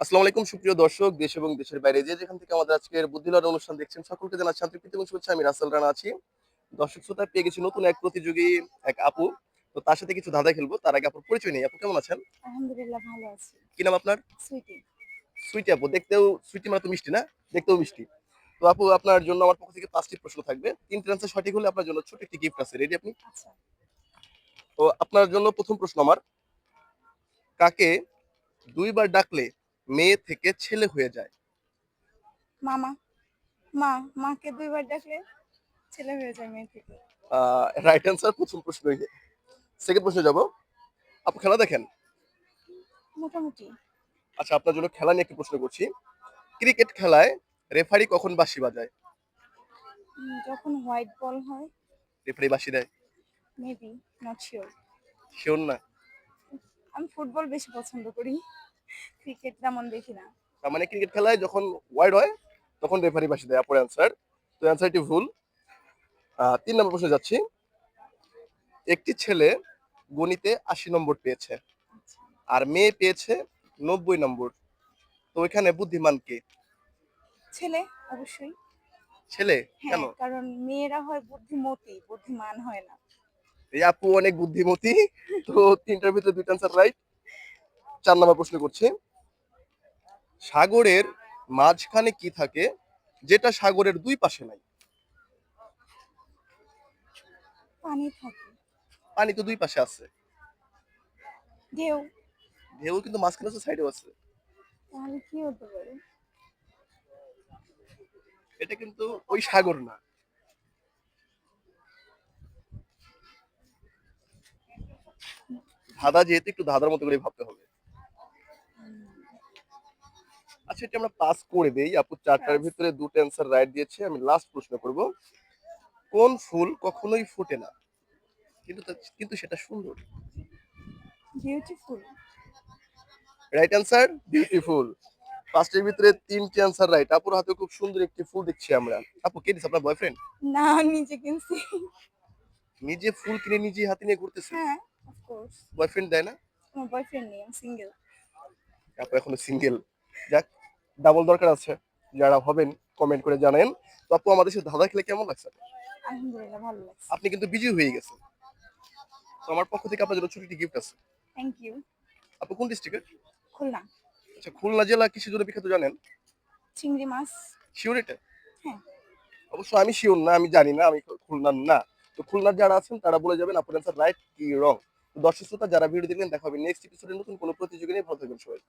আসসালামু আলাইকুম সুপ্রিয় দর্শক দেশ এবং দেশের বাইরে যে যেখান থেকে আমাদের আজকের বুদ্ধিলড় অনুষ্ঠান দেখছেন সকলকে জানাচ্ছি আন্তরিক প্রীতি এবং শুভেচ্ছা। আমি রাসেল রানা আছি। দর্শক শ্রোতা পেয়ে গেছি নতুন এক প্রতিযোগী এক আপু। তো তার সাথে কিছু ধাঁধা খেলব। তার আগে আপুর পরিচয় নেই। আপু কেমন আছেন? আলহামদুলিল্লাহ ভালো আছি। কি নাম আপনার? সুইটি। সুইটি আপু দেখতেও সুইটি মানে তো মিষ্টি না? দেখতেও মিষ্টি। তো আপু আপনার জন্য আমার পক্ষ থেকে পাঁচটি প্রশ্ন থাকবে। তিনটি আনসার সঠিক হলে আপনার জন্য ছোট একটি গিফট আছে। রেডি আপনি? আচ্ছা। তো আপনার জন্য প্রথম প্রশ্ন আমার। কাকে দুইবার ডাকলে মেয়ে থেকে ছেলে হয়ে যায়। মামা মা মাকে দুইবার ডাকলে ছেলে হয়ে যায় মেয়ে থেকে। রাইট অ্যান্সার প্রথম প্রশ্ন সেকেন্ড প্রশ্ন যাব। আপু খেলা দেখেন? মোটামুটি। আচ্ছা আপনার জন্য খেলা নিয়ে একটি প্রশ্ন করছি। ক্রিকেট খেলায় রেফারি কখন বাঁশি বাজায়? যখন হোয়াইট বল হয়। রেফারি বাঁশি দেয়? মেবি নট শিওর শিওর না। আমি ফুটবল বেশি পছন্দ করি। ক্রিকেট তেমন দেখি না। তার মানে ক্রিকেট খেলায় যখন ওয়াইড হয় তখন রেফারি বাঁশি দেয়। আপনার অ্যান্সার তো অ্যান্সারটি ভুল। তিন নম্বর প্রশ্নে যাচ্ছি। একটি ছেলে গণিতে আশি নম্বর পেয়েছে আর মেয়ে পেয়েছে নব্বই নম্বর। তো এখানে বুদ্ধিমান কে? ছেলে অবশ্যই। ছেলে? হ্যাঁ কেন? কারণ মেয়েরা হয় বুদ্ধিমতী বুদ্ধিমান হয় না। এই আপু অনেক বুদ্ধিমতী তো তিনটার ভিতরে দুইটা আনসার রাইট চার নম্বর প্রশ্ন করছি। সাগরের মাঝখানে কি থাকে? যেটা সাগরের দুই পাশে নাই। পানি থাকে। পানি তো দুই পাশে আছে। ঢেউ। ঢেউ কিন্তু মাঝখানে আছে সাইডেও আছে। তাহলে কি হতে পারে? এটা কিন্তু ওই সাগর না। ধাঁধা যেহেতু একটু ধাঁধার মতো করে ভাবতে হবে। আচ্ছা এটা আমরা পাস করে দেই। আপু চারটার ভিতরে দুটো অ্যান্সার রাইট দিয়েছে আমি লাস্ট প্রশ্ন করব। কোন ফুল কখনোই ফোটে না? কিন্তু কিন্তু সেটা সুন্দর। বিউটিফুল রাইট অ্যান্সার বিউটিফুল পাঁচটার ভিতরে তিনটি অ্যান্সার রাইট আপুর হাতে খুব সুন্দর একটি ফুল দেখছি আমরা। আপু কে দিচ্ছে আপনার বয়ফ্রেন্ড না নিজে কিনছি। নিজে ফুল কিনে নিজে হাতে নিয়ে ঘুরতেছে? হ্যাঁ অফকোর্স বয়ফ্রেন্ড দেয় না? আমার বয়ফ্রেন্ড নেই আমি সিঙ্গেল আপু এখনও সিঙ্গেল যাক ডাবল দরকার আছে। যারা হবেন কমেন্ট করে জানেন তো আপু আমাদের সাথে ধাঁধা খেলে কেমন লাগছে? আলহামদুলিল্লাহ ভালো লাগছে। আপনি কিন্তু বিজি হয়ে গেছেন। তো আমার পক্ষ থেকে আপনার জন্য ছোট একটি গিফট আছে। থ্যাংক ইউ আপু কোন ডিস্ট্রিক্টের খুলনা। আচ্ছা খুলনা জেলা কিসের জন্য বিখ্যাত জানেন? চিংড়ি মাছ। শিওর এটা? হ্যাঁ। অবশ্য আমি শিওর না আমি জানি না আমি খুলনার না। তো খুলনার যারা আছেন তারা বলে যাবেন আপনার অ্যান্সার রাইট কি রং দর্শক শ্রোতা যারা ভিডিও দেখলেন দেখা হবে নেক্সট এপিসোডে নতুন কোনো প্রতিযোগী নিয়ে ভালো থাকবেন সবাই।